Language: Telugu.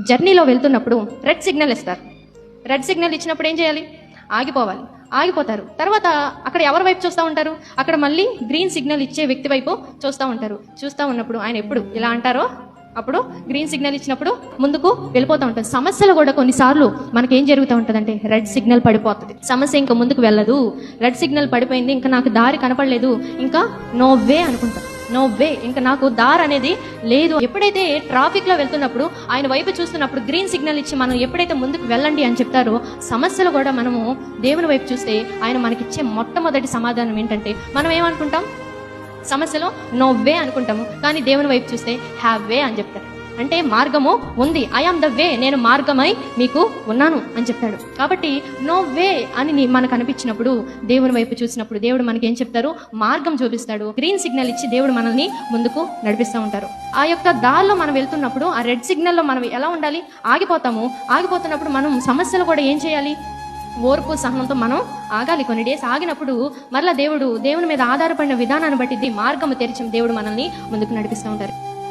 జర్నీలో వెళ్తున్నప్పుడు రెడ్ సిగ్నల్ ఇస్తారు. రెడ్ సిగ్నల్ ఇచ్చినప్పుడు ఏం చేయాలి? ఆగిపోవాలి. ఆగిపోతారు. తర్వాత అక్కడ ఎవరి వైపు చూస్తూ ఉంటారు? అక్కడ మళ్ళీ గ్రీన్ సిగ్నల్ ఇచ్చే వ్యక్తి వైపు చూస్తూ ఉంటారు. చూస్తూ ఉన్నప్పుడు ఆయన ఎప్పుడు ఇలా అంటారో అప్పుడు గ్రీన్ సిగ్నల్ ఇచ్చినప్పుడు ముందుకు వెళ్ళిపోతూ ఉంటుంది సమస్యలు కూడా కొన్నిసార్లు మనకి ఏం జరుగుతూ ఉంటుందంటే రెడ్ సిగ్నల్ పడిపోతుంది. సమస్య ఇంకా ముందుకు వెళ్ళదు. రెడ్ సిగ్నల్ పడిపోయింది ఇంకా నాకు దారి కనపడలేదు ఇంకా నో వే అనుకుంటాం. నో వే ఇంకా నాకు దారి అనేది లేదు. ఎప్పుడైతే ట్రాఫిక్లో వెళ్తున్నప్పుడు ఆయన వైపు చూస్తున్నప్పుడు గ్రీన్ సిగ్నల్ ఇచ్చి మనం ఎప్పుడైతే ముందుకు వెళ్ళండి అని చెప్తారో సమస్యలు కూడా మనము దేవుని వైపు చూస్తే ఆయన మనకిచ్చే మొట్టమొదటి సమాధానం ఏంటంటే మనం ఏమనుకుంటాం? సమస్యలో నో వే అనుకుంటాము. కానీ దేవుని వైపు చూస్తే హ్యావ్ వే అని చెప్తారు. అంటే మార్గము ఉంది. ఐ ఆమ్ ద వే నేను మార్గమై మీకు ఉన్నాను అని చెప్తాడు కాబట్టి నో వే అని మనకు అనిపించినప్పుడు దేవుని వైపు చూసినప్పుడు దేవుడు మనకి ఏం చెప్తారు? మార్గం చూపిస్తాడు. గ్రీన్ సిగ్నల్ ఇచ్చి దేవుడు మనల్ని ముందుకు నడిపిస్తూ ఉంటారు. ఆ యొక్క దారిలో మనం వెళ్తున్నప్పుడు ఆ రెడ్ సిగ్నల్లో మనం ఎలా ఉండాలి? ఆగిపోతాము. ఆగిపోతున్నప్పుడు మనం సమస్యలు కూడా ఏం చేయాలి? ఓర్పు సహనంతో మనం ఆగాలి. కొన్ని డేస్ ఆగినప్పుడు మరలా దేవుడు దేవుని మీద ఆధారపడిన విధానాన్ని బట్టి మార్గము తెరిచి దేవుడు మనల్ని ముందుకు నడిపిస్తూ ఉంటారు.